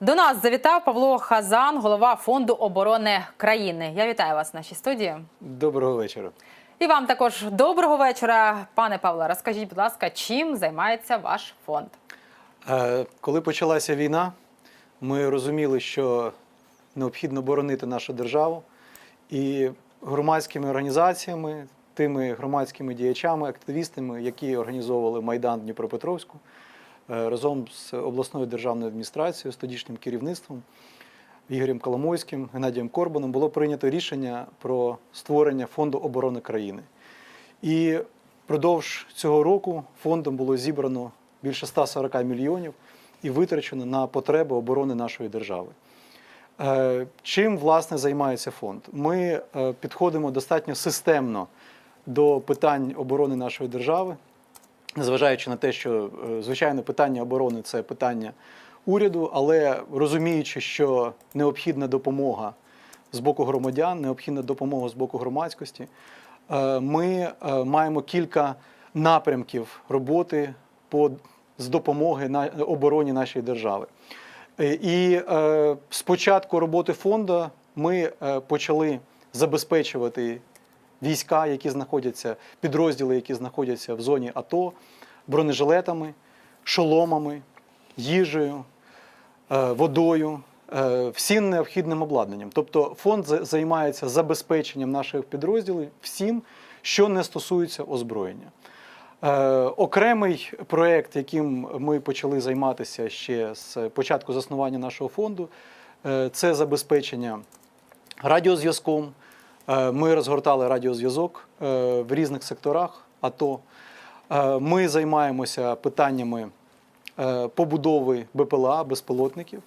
До нас завітав Павло Хазан, голова фонду оборони країни. Я вітаю вас в нашій студії. Доброго вечора. І вам також доброго вечора, пане Павло. Розкажіть, будь ласка, чим займається ваш фонд? Е, Коли почалася війна, ми розуміли, що необхідно боронити нашу державу і громадськими організаціями, тими громадськими діячами, активістами, які організовували Майдан Дніпропетровську, разом з обласною державною адміністрацією, з тодішнім керівництвом Ігорем Коломойським, Геннадієм Корбаном було прийнято рішення про створення фонду оборони країни. І впродовж цього року фондом було зібрано більше 140 мільйонів і витрачено на потреби оборони нашої держави. Е, Чим власне займається фонд? Ми е, підходимо достатньо системно до питань оборони нашої держави, незважаючи на те, що е, звичайно питання оборони це питання уряду, але розуміючи, що необхідна допомога з боку громадян, необхідна допомога з боку громадськості, е, ми е, маємо кілька напрямків роботи по з допомоги на обороні нашої держави. І з початку роботи фонду ми почали забезпечувати війська, які знаходяться, підрозділи, які знаходяться в зоні АТО, бронежилетами, шоломами, їжею, е, водою, е, всім необхідним обладнанням. Тобто фонд займається забезпеченням наших підрозділів всім, що не стосується озброєння. Е, окремий проєкт, яким ми почали займатися ще з початку заснування нашого фонду, це забезпечення радіозв'язком. Е, ми розгортали радіозв'язок е, в різних секторах АТО. Е, ми займаємося питаннями побудови БПЛА, безпілотників.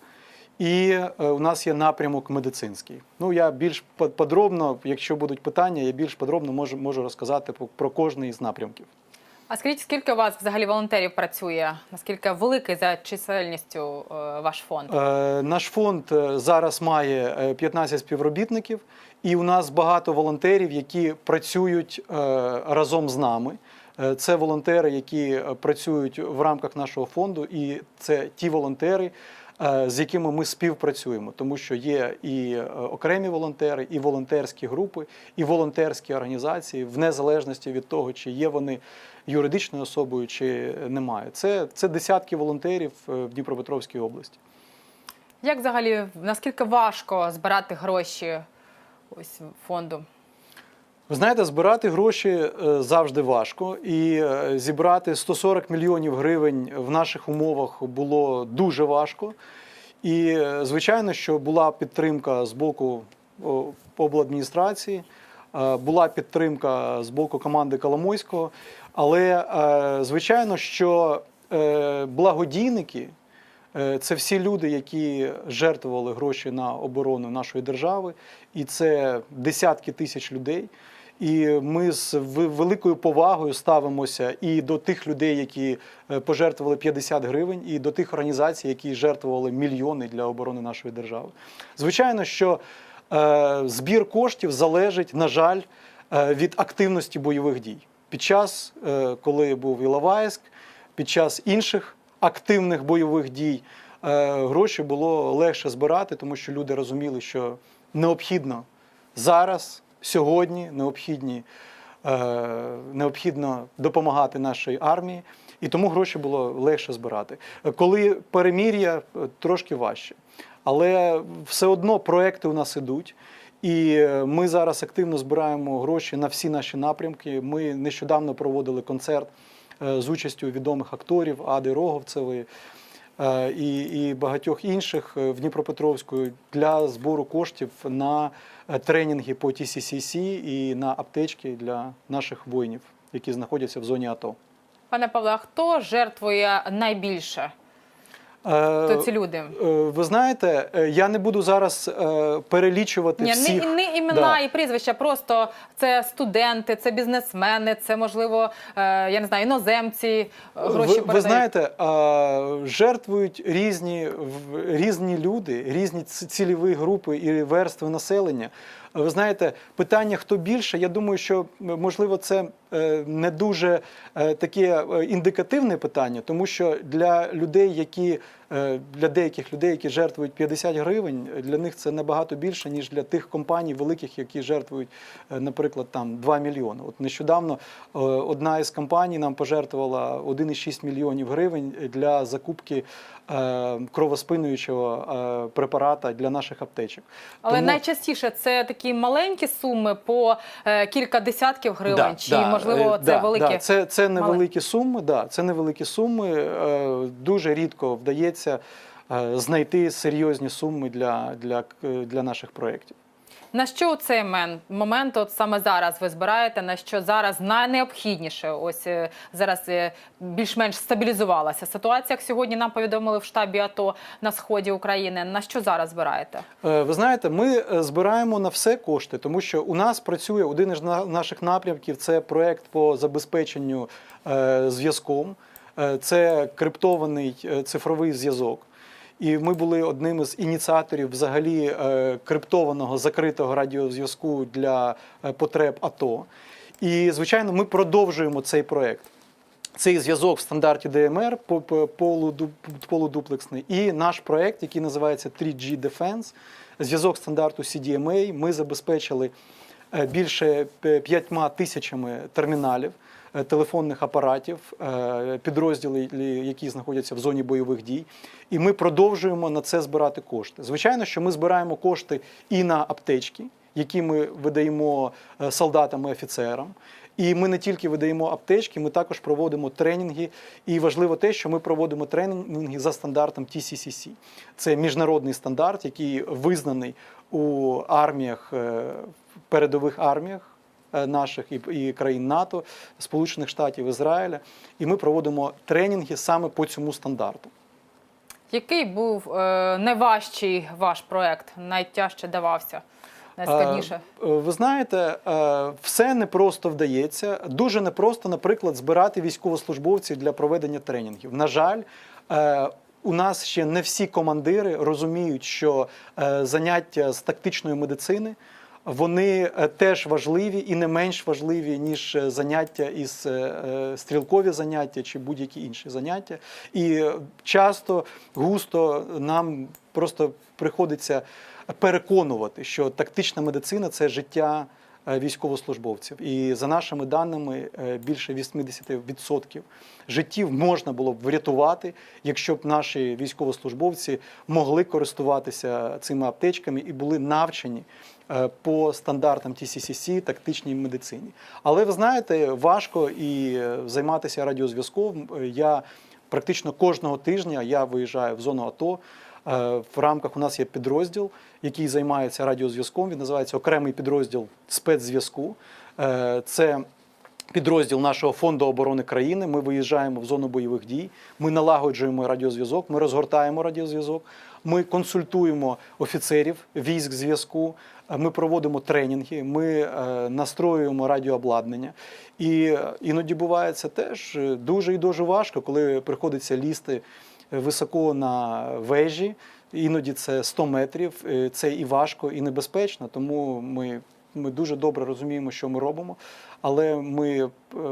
І у нас є напрямок медицинський. Ну, я більш подробно, якщо будуть питання, я більш подробно можу, можу розказати про кожний із напрямків. А скажіть, скільки у вас взагалі волонтерів працює? Наскільки великий за чисельністю е, ваш фонд? Е, Наш фонд е, зараз має е, 15 співробітників, і у нас багато волонтерів, які працюють разом з нами. Це волонтери, які працюють в рамках нашого фонду, і це ті волонтери, з якими ми співпрацюємо, тому що є і е, окремі волонтери, і волонтерські групи, і волонтерські організації, в незалежності від того, чи є вони юридичною особою, чи немає. Це, це десятки волонтерів е, в Дніпропетровській області. Як взагалі наскільки важко збирати гроші ось фонду? Ви знаєте, збирати гроші е, завжди важко, і е, зібрати 140 мільйонів гривень в наших умовах було дуже важко. І е, звичайно, що була підтримка з боку обладміністрації, була підтримка з боку команди Коломойського. Але звичайно, що благодійники. Це всі люди, які жертвували гроші на оборону нашої держави, і це десятки тисяч людей. І ми з великою повагою ставимося і до тих людей, які е, пожертвували 50 гривень, і до тих організацій, які жертвували мільйони для оборони нашої держави. Звичайно, що е, збір коштів залежить, на жаль, е, від активності бойових дій. Під час, е, коли був Іловайськ, під час інших активних бойових дій е, гроші було легше збирати, тому що люди розуміли, що необхідно зараз, сьогодні, необхідні, е, необхідно допомагати нашій армії, і тому гроші було легше збирати. Коли перемір'я, е, трошки важче. Але все одно проекти у нас ідуть. І е, ми зараз активно збираємо гроші на всі наші напрямки. Ми нещодавно проводили концерт з участю відомих акторів Ади Роговцевої і, і багатьох інших е, в Дніпропетровську для збору коштів на е, тренінги по TCCC і на аптечки для наших воїнів, які знаходяться в зоні АТО. Пане Павле, а хто жертвує найбільше? Е, Хто ці люди? е, Ви знаєте, е, я не буду зараз е, перелічувати Ні, всіх. не, не імена Да. і прізвища, просто це студенти, це бізнесмени, це можливо, е, я не знаю, іноземці е, гроші ви, ви знаєте, жертвують різні, різні люди, різні цільові групи і верстви населення. Ви знаєте, питання хто більше, я думаю, що можливо це е, не дуже е, таке е, індикативне питання, тому що для людей, які для деяких людей, які жертвують 50 гривень, для них це набагато більше, ніж для тих компаній великих, які жертвують, наприклад, там 2 мільйони. От нещодавно одна із компаній нам пожертвувала 1,6 мільйонів гривень для закупки кровоспинуючого е, препарата для наших аптечок. Але Тому- найчастіше це такі маленькі суми по е, кілька десятків гривень, Да, чи да, можливо е, це да, великі. Да, це, це Мали- невеликі суми. Да, це невеликі суми. Е, Дуже рідко вдається е, знайти серйозні суми для, для, для наших проєктів. На що цей мен- момент, от саме зараз ви збираєте, на що зараз найнеобхідніше? Ось е, зараз е, більш-менш стабілізувалася ситуація. Як сьогодні нам повідомили в штабі АТО на сході України. На що зараз збираєте? Е, Ви знаєте, ми збираємо на все кошти, тому що у нас працює один із наших напрямків це проект по забезпеченню зв'язком. Це криптований цифровий зв'язок. І ми були одним із ініціаторів взагалі е, криптованого закритого радіозв'язку для е, потреб АТО. І, звичайно, ми продовжуємо цей проект. Цей зв'язок в стандарті полуду- полудуплексний, і наш проект, який називається 3G Defense, зв'язок стандарту CDMA. Ми забезпечили е, більше п'ятьма тисячами терміналів, телефонних апаратів, е, підрозділи, які знаходяться в зоні бойових дій. І ми продовжуємо на це збирати кошти. Звичайно, що ми збираємо кошти і на аптечки, які ми видаємо е, солдатам і офіцерам. І ми не тільки видаємо аптечки, ми також проводимо тренінги. І важливо те, що ми проводимо тренінги за стандартом TCCC. Це міжнародний стандарт, який визнаний у арміях, е, передових арміях е, наших і, і країн НАТО, Сполучених Штатів Ізраїля. І ми проводимо тренінги саме по цьому стандарту. Який був е, найважчий ваш проект? Найтяжче давався? Найскладніше? Е, е, Ви знаєте, е, все непросто вдається. Дуже непросто, наприклад, збирати військовослужбовців для проведення тренінгів. На жаль, е, у нас ще не всі командири розуміють, що е, заняття з тактичної медицини. Вони е, теж важливі і не менш важливі, ніж е, заняття із е, стрілкові заняття чи будь-які інші заняття. І часто, густо нам просто приходиться переконувати, що тактична медицина це життя військовослужбовців. І за нашими даними, більше 80% життів можна було б врятувати, якщо б наші військовослужбовці могли користуватися цими аптечками і були навчені по стандартам TCCC, тактичній медицині. Але ви знаєте, важко і е, займатися радіозв'язком. Е, Я практично кожного тижня я виїжджаю в зону АТО. Е, В рамках у нас є підрозділ, який займається радіозв'язком. Він називається окремий підрозділ спецзв'язку. Е, Це підрозділ нашого фонду оборони країни. Ми виїжджаємо в зону бойових дій. Ми налагоджуємо радіозв'язок, ми розгортаємо радіозв'язок. Ми консультуємо офіцерів військ зв'язку. Е, Ми проводимо тренінги, ми е, настроюємо радіообладнання. І е, іноді буває це теж дуже і дуже важко, коли приходиться лізти високо на вежі. Іноді це 100 метрів. Це і важко, і небезпечно. Тому ми, ми дуже добре розуміємо, що ми робимо, але ми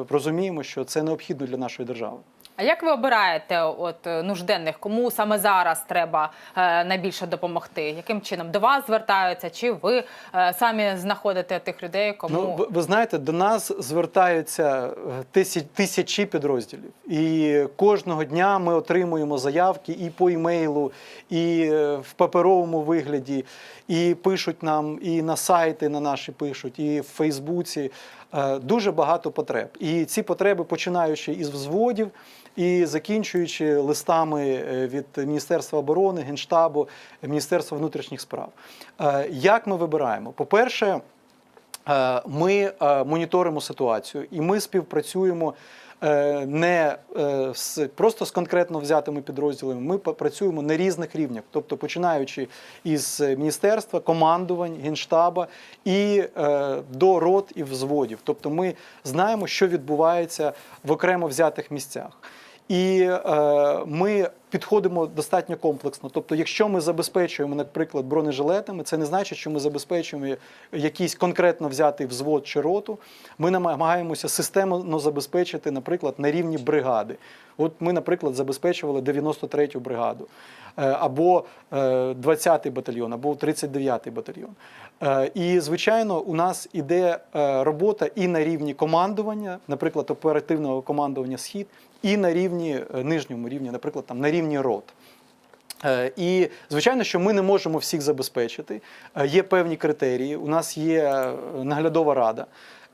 розуміємо, що це необхідно для нашої держави. А як ви обираєте от е, нужденних? Кому саме зараз треба е, найбільше допомогти? Яким чином до вас звертаються? Чи ви е, самі знаходите тих людей, кому Ну, ви, ви знаєте, до нас звертаються е, тисяч, тисячі підрозділів, і кожного дня ми отримуємо заявки і по імейлу, і е, в паперовому вигляді, і пишуть нам, і на сайти на наші пишуть, і в Фейсбуці. Е, Дуже багато потреб. І ці потреби, починаючи із взводів і закінчуючи листами е, від Міністерства оборони, Генштабу, Міністерства внутрішніх справ. Е, Як ми вибираємо? По-перше, Ми моніторимо ситуацію і ми співпрацюємо не е, просто з конкретно взятими підрозділами. Ми працюємо на різних рівнях, тобто починаючи із міністерства, командувань, генштаба і е, до рот і взводів. Тобто, ми знаємо, що відбувається в окремо взятих місцях. І е, ми підходимо достатньо комплексно. Тобто, якщо ми забезпечуємо, наприклад, бронежилетами, це не значить, що ми забезпечуємо якийсь конкретно взятий взвод чи роту. Ми намагаємося системно забезпечити, наприклад, на рівні бригади. От ми, наприклад, забезпечували 93-ю бригаду, е, або е, 20-й батальйон, або 39-й батальйон. Е, І, звичайно, у нас іде е, робота і на рівні командування, наприклад, оперативного командування Схід, і на рівні е, нижньому рівні, наприклад, там на рівні рот. Е, І звичайно, що ми не можемо всіх забезпечити. Е, Є певні критерії. У нас є наглядова рада,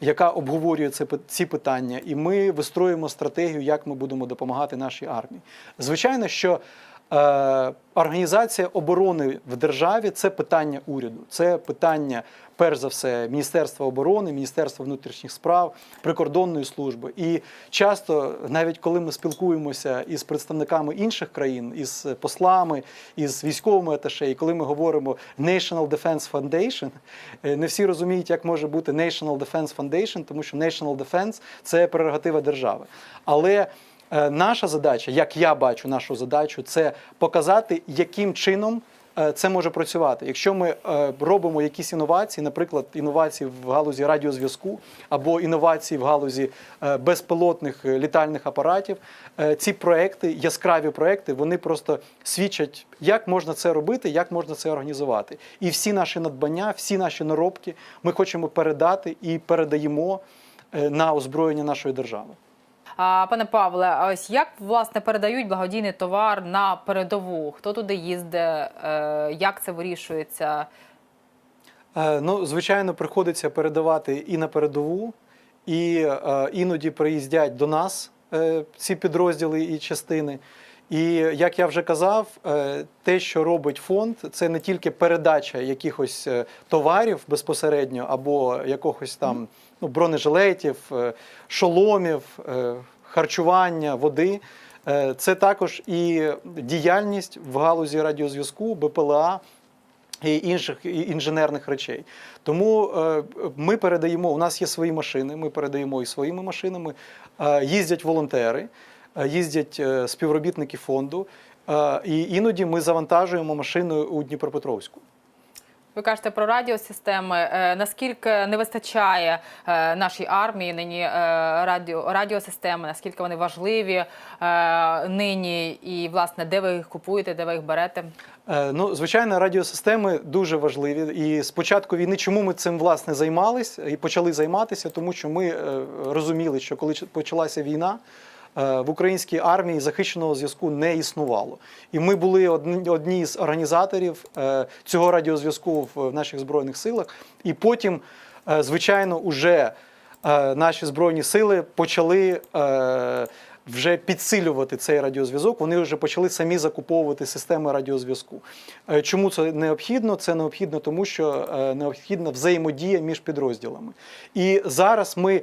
яка обговорює це ці питання, і ми вистроюємо стратегію, як ми будемо допомагати нашій армії. Звичайно, що організація оборони в державі це питання уряду, це питання. Перш за все, Міністерства оборони, Міністерства внутрішніх справ, прикордонної служби. І часто, навіть коли ми спілкуємося із представниками інших країн, із послами, із військовими аташе, і коли ми говоримо National Defense Foundation, е, не всі розуміють, як може бути National Defense Foundation, тому що National Defense – це прерогатива держави. Але е, наша задача, як я бачу нашу задачу, це показати, яким чином. е, Це може працювати. Якщо ми е, робимо якісь інновації, наприклад, інновації в галузі радіозв'язку або інновації в галузі е, безпілотних е, літальних апаратів, е, ці проекти, яскраві проекти, вони просто свідчать, як можна це робити, як можна це організувати. І всі наші надбання, всі наші наробки ми хочемо передати і передаємо е, на озброєння нашої держави. Пане Павле, ось як власне передають благодійний товар на передову? Хто туди їздить? Е, як це вирішується? Е, Ну, звичайно, приходиться передавати і на передову, і е, іноді приїздять до нас ці підрозділи і частини. І як я вже казав, е, те, що робить фонд, це не тільки передача якихось е, товарів безпосередньо, або якогось там ну, бронежилетів, е, шоломів, харчування, води. Це також і діяльність в галузі радіозв'язку, БПЛА, і інших інженерних речей. Тому ми передаємо. У нас є свої машини. Ми передаємо і своїми машинами. Їздять волонтери, їздять е, співробітники фонду. Е, і іноді ми завантажуємо машиною у Дніпропетровську. Ви кажете про радіосистеми. Е, Наскільки не вистачає е, нашій армії нині е, радіо, радіосистеми, наскільки вони важливі е, нині, і власне де ви їх купуєте, де ви їх берете? Е, Ну, звичайно, радіосистеми дуже важливі. І з початку війни, чому ми цим власне займались і почали займатися, тому що ми е, розуміли, що коли почалася війна. Е, В українській армії захищеного зв'язку не існувало, і ми були одні, з організаторів е, цього радіозв'язку в наших збройних силах. І потім, е, звичайно, уже наші збройні сили почали вже підсилювати цей радіозв'язок. Вони вже почали самі закуповувати системи радіозв'язку. Чому це необхідно? Це необхідно, тому що необхідна взаємодія між підрозділами. І зараз ми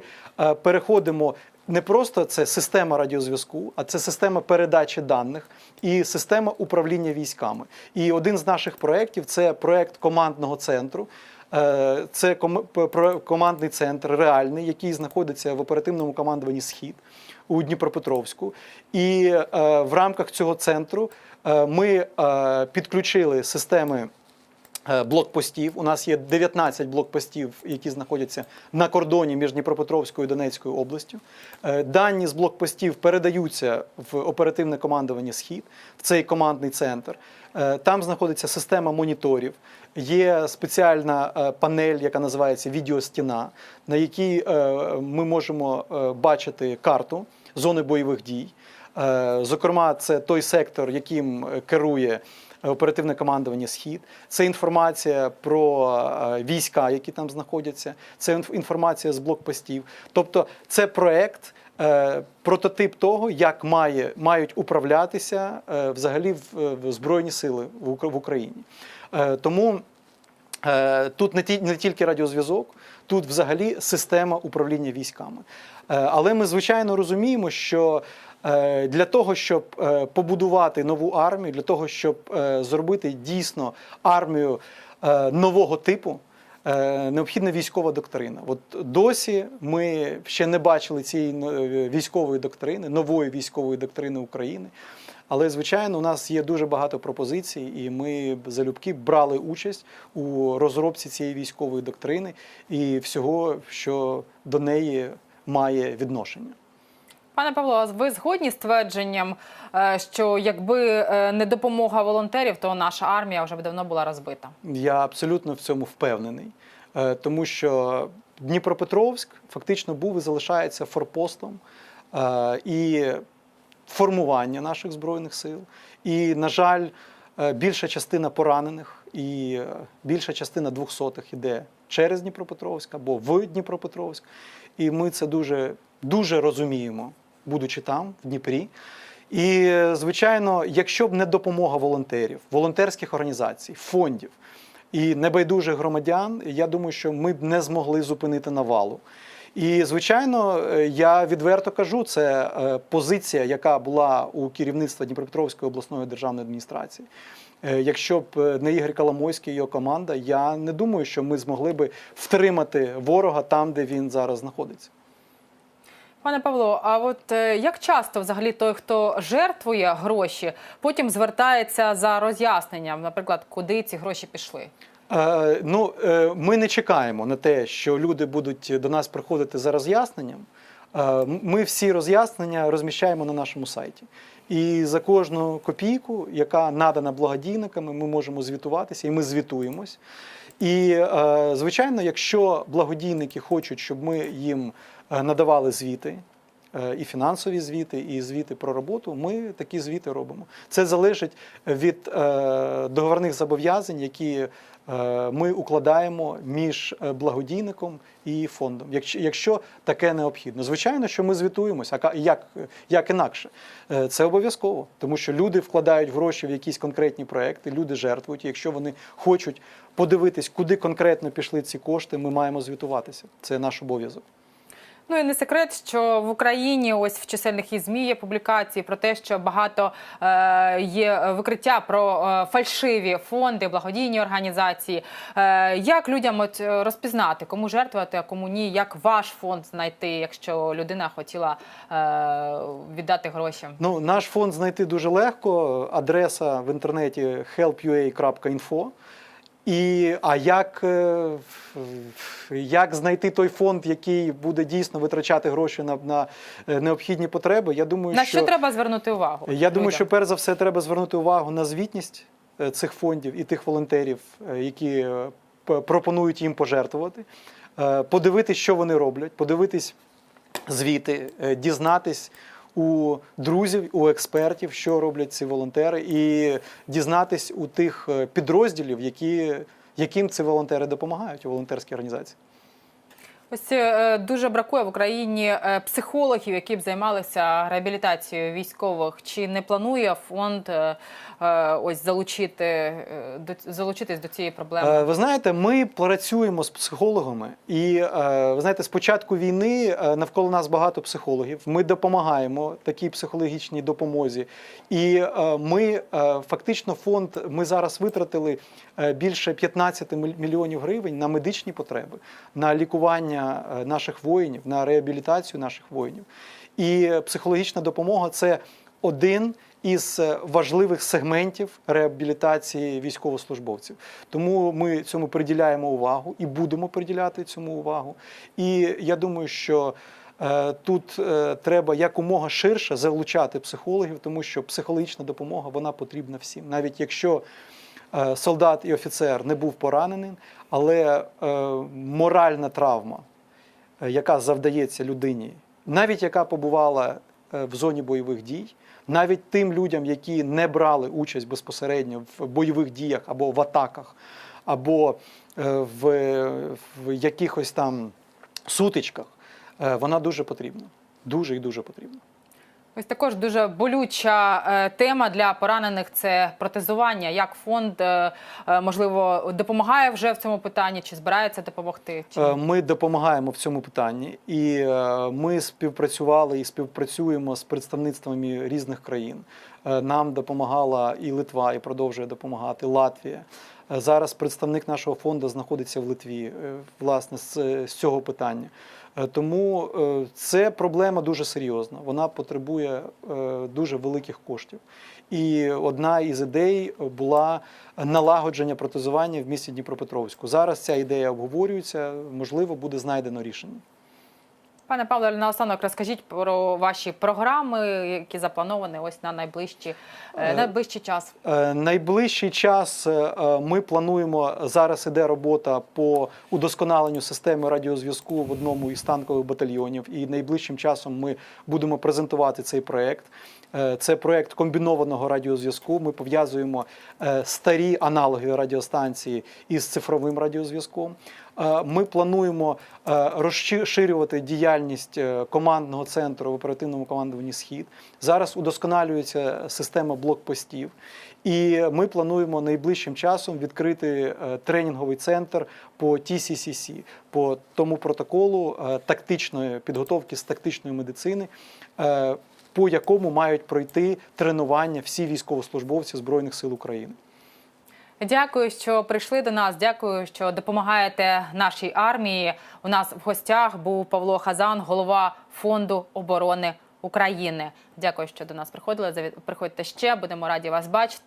переходимо. Не просто це система радіозв'язку, а це система передачі даних і система управління військами. І один з наших проєктів це проєкт командного центру. Е, Це ком- командний центр реальний, який знаходиться в оперативному командуванні Схід у Дніпропетровську. І е, в рамках цього центру е, ми підключили системи. Е, Блокпостів. У нас є 19 блокпостів, які знаходяться на кордоні між Дніпропетровською і Донецькою областю. Е, Дані з блокпостів передаються в оперативне командування Схід, в цей командний центр. Е, Там знаходиться система моніторів. Є спеціальна панель, яка називається відеостіна, на якій ми можемо бачити карту зони бойових дій. Зокрема, це той сектор, яким керує оперативне командування Схід. Це інформація про е, війська, які там знаходяться. Це інформація з блокпостів. Тобто, це проект. е, Прототип того, як має, мають управлятися е, взагалі в, Збройні сили в Ук- в Україні. Е, Тому Е, Тут не, ті, не тільки радіозв'язок, тут взагалі система управління військами. Е, Але ми, звичайно, розуміємо, що е, для того, щоб е, побудувати нову армію, для того, щоб е, зробити дійсно армію е, нового типу, е, необхідна військова доктрина. От досі ми ще не бачили цієї е, військової доктрини, нової військової доктрини України. Але, звичайно, у нас є дуже багато пропозицій, і ми залюбки брали участь у розробці цієї військової доктрини і всього, що до неї має відношення. Пане Павло, а ви згодні з твердженням, е, що якби е, не допомога волонтерів, то наша армія вже б давно була розбита? Я абсолютно в цьому впевнений, Е, тому що Дніпропетровськ фактично був і залишається форпостом і формування наших збройних сил. І, на жаль, більша частина поранених і більша частина двохсотих іде через Дніпропетровськ або в Дніпропетровськ. І ми це дуже, дуже розуміємо, будучи там, в Дніпрі. І, звичайно, якщо б не допомога волонтерів, волонтерських організацій, фондів і небайдужих громадян, я думаю, що ми б не змогли зупинити навалу. І, звичайно, е, я відверто кажу, це е, позиція, яка була у керівництва Дніпропетровської обласної державної адміністрації. Е, Якщо б не Ігор Коломойський і його команда, я не думаю, що ми змогли би втримати ворога там, де він зараз знаходиться. Пане Павло, а от е, як часто взагалі той, хто жертвує гроші, потім звертається за роз'ясненням, наприклад, куди ці гроші пішли? Е, ну, е, ми не чекаємо на те, що люди будуть до нас приходити за роз'ясненням. Е, ми всі роз'яснення розміщаємо на нашому сайті. І за кожну копійку, яка надана благодійниками, ми можемо звітуватися, і ми звітуємось. І, е, звичайно, якщо благодійники хочуть, щоб ми їм надавали звіти, е, і фінансові звіти, і звіти про роботу, ми такі звіти робимо. Це залежить від е, договорних зобов'язань, які е, ми укладаємо між е, благодійником і фондом. Якщо, таке необхідно, звичайно, що ми звітуємося. А як, як інакше? Е, Це обов'язково, тому що люди вкладають гроші в якісь конкретні проекти, люди жертвують. Якщо вони хочуть подивитись, куди конкретно пішли ці кошти, ми маємо звітуватися. Це наш обов'язок. Ну і не секрет, що в Україні ось в чисельних і ЗМІ є публікації про те, що багато е, є викриття про е, фальшиві фонди, благодійні організації. Е, як людям от е, розпізнати, кому жертвувати, а кому ні? Як ваш фонд знайти, якщо людина хотіла е, віддати гроші? Ну, наш фонд знайти дуже легко. Адреса в інтернеті helpua.info. І, а як, е, як знайти той фонд, який буде дійсно витрачати гроші на, на е, необхідні потреби? Я думаю, На що, що треба звернути увагу? я думаю, людям? що перш за все треба звернути увагу на звітність е, цих фондів і тих волонтерів, які пропонують їм пожертвувати, подивитись, що вони роблять, подивитись звіти, дізнатись у друзів, у експертів, що роблять ці волонтери, і дізнатись у тих е, підрозділів, які, яким ці волонтери допомагають у волонтерській організації. Ось е, дуже бракує в Україні е, психологів, які б займалися реабілітацією військових. Чи не планує фонд е, ось залучити залучитись до цієї проблеми? Ви знаєте, ми працюємо з психологами, і ви знаєте, з початку війни навколо нас багато психологів. Ми допомагаємо такій психологічній допомозі. І ми фактично фонд ми зараз витратили більше 15 міль- мільйонів гривень на медичні потреби, на лікування е, наших воїнів, на реабілітацію наших воїнів. І е, психологічна допомога це один із е, важливих сегментів реабілітації військовослужбовців. Тому ми цьому приділяємо увагу і будемо приділяти цьому увагу. І я думаю, що тут треба якомога ширше залучати психологів, тому що психологічна допомога вона потрібна всім, навіть якщо. Солдат і офіцер не був поранений, але моральна травма, яка завдається людині, навіть яка побувала е, в зоні бойових дій, навіть тим людям, які не брали участь безпосередньо в бойових діях або в атаках, або е, в, в якихось там сутичках, е, вона дуже потрібна. Дуже і дуже потрібна. Ось також дуже болюча е, тема для поранених це протезування. Як фонд е, е, можливо допомагає вже в цьому питанні, чи збирається допомогти? Чи. Ми допомагаємо в цьому питанні, і ми співпрацювали і співпрацюємо з представництвами різних країн. Нам допомагала і Литва, і продовжує допомагати Латвія. Зараз представник нашого фонду знаходиться в Литві, власне, з цього питання. Е, Тому е, це проблема дуже серйозна. Вона потребує е, дуже великих коштів. І одна із ідей була налагодження протезування в місті Дніпропетровську. Зараз ця ідея обговорюється, можливо, буде знайдено рішення. Пане Павло, наостанок розкажіть про ваші програми, які заплановані ось на найближчі, е, Е, найближчий час. Е, Найближчий час ми плануємо зараз. Іде робота по удосконаленню системи радіозв'язку в одному із танкових батальйонів. І найближчим часом ми будемо презентувати цей проект. Е, Це проект комбінованого радіозв'язку. Ми пов'язуємо е, старі аналоги радіостанції із цифровим радіозв'язком. Е, Ми плануємо розширювати діяльність командного центру в оперативному командуванні Схід. Зараз удосконалюється система блокпостів, і ми плануємо найближчим часом відкрити тренінговий центр по TCCC, по тому протоколу тактичної підготовки з тактичної медицини. По якому мають пройти тренування всі військовослужбовці Збройних сил України. Дякую, що прийшли до нас. Дякую, що допомагаєте нашій армії. У нас в гостях був Павло Хазан, голова фонду оборони України. Дякую, що до нас приходили. Приходьте ще. Будемо раді вас бачити.